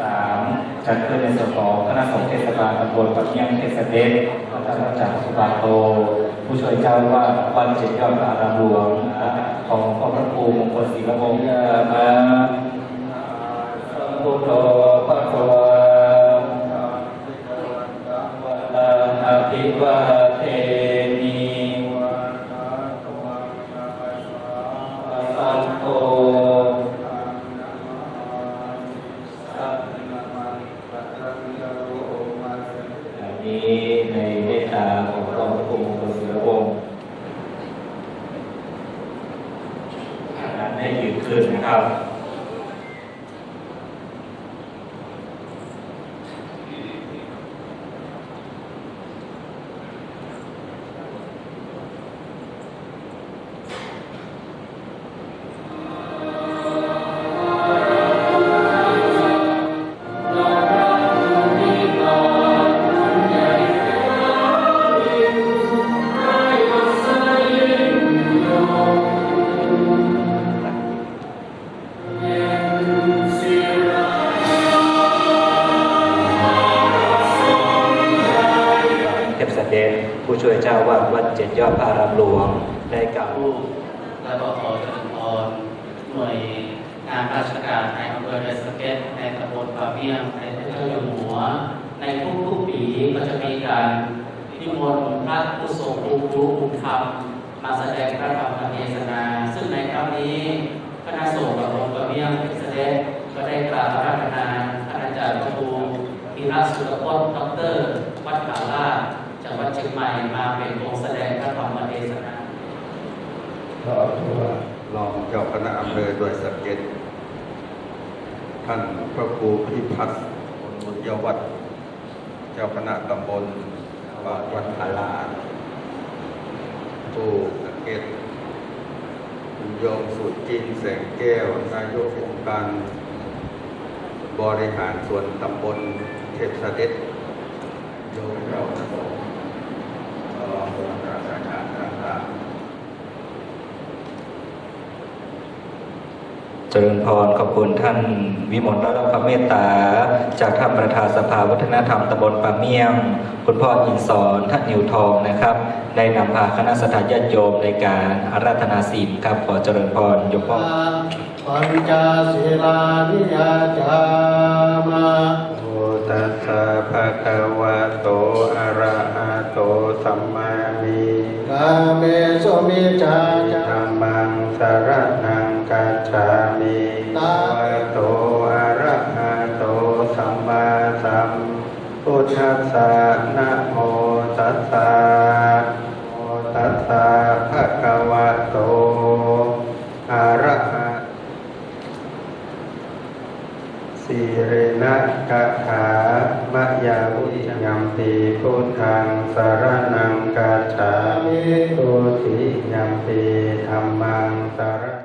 สามจัดขึ้นในส่วนของคณะสงฆ์เทศบาลตำบลปะเกียงเทศเดชพระเจ้าจากสุบาโต ผู้ช่วยเจ้าว่าวันเจ็ดยอดพระอารามหลวงของพ่อพระครูมงคลศรีละวงศ์ยามาสัมพุทโธพระควาวังอภิวาเท นี้ในเมตตาของพระองค์ครูมงคลศิลวงศ์นั้นได้ยืนขึ้นนะครับ เทพสเด็จผู้ช่วยเจ้าวาดวัดเจ็ดยอดพระอารามหลวงได้กล่าวรูปและก็ขอจริญพรหน่วยงานราชการในอำเภอเดสเกตในตำบลป่าเมียงในพระเจ้าอยู่หัว ในทุกๆปีก็จะมีการนิมนต์พระผู้ทรงภูมิรู้ภูมิธรรมมาแสดงพระธรรมเทศนา ซึ่งในครั้งนี้คณะสงฆ์ตำบลป่าเมี่ยงเทศเดชก็ได้กราบพระราท่านอาจารย์ครูธีรสุรพจน์ดร วัดขาลา วัดเชียงใหม่มาเป็นองค์แสดงพระธรรมเทศนาก็ถือว่ารองเจ้าคณะอำเภอโดยสังเกตท่านพระครูพิพัฒน์บุญยวัฒน์เจ้าคณะตำบลวัดวัดพาลาผู้สังเกตคุณโยมสุจินแสงแก้วนายกองค์การบริหารส่วนตำบลเทพสเด็จโยมเราทั้งสองรองผู้ว่าราชการต่างๆ เจริญพรขอบคุณท่านวิมลรัตนพระเมตตา จากท่านประธานสภาวัฒนธรรมตำบลปาเมี่ยง คุณพ่ออินสอนท่านนิวทองนะครับ ได้นำพาคณะสถานญาติโยมในการอาราธนาศีลครับ ขอเจริญพรยกพ่อปัญจศีลานิยาจามาโอตัสสะภะคะวะโตอะระหะโตสัมมามีกาเมสุมิจาจาธัมมังสาร มาสัมพุทธัสสะนะโมตัสสะโมตัสสะภะคะวะโตอะระหะสีเรนะกะขามะยาวุยัมปีพุทธังสารนังกัจฉามิตุติยัมปีธรรมังสาร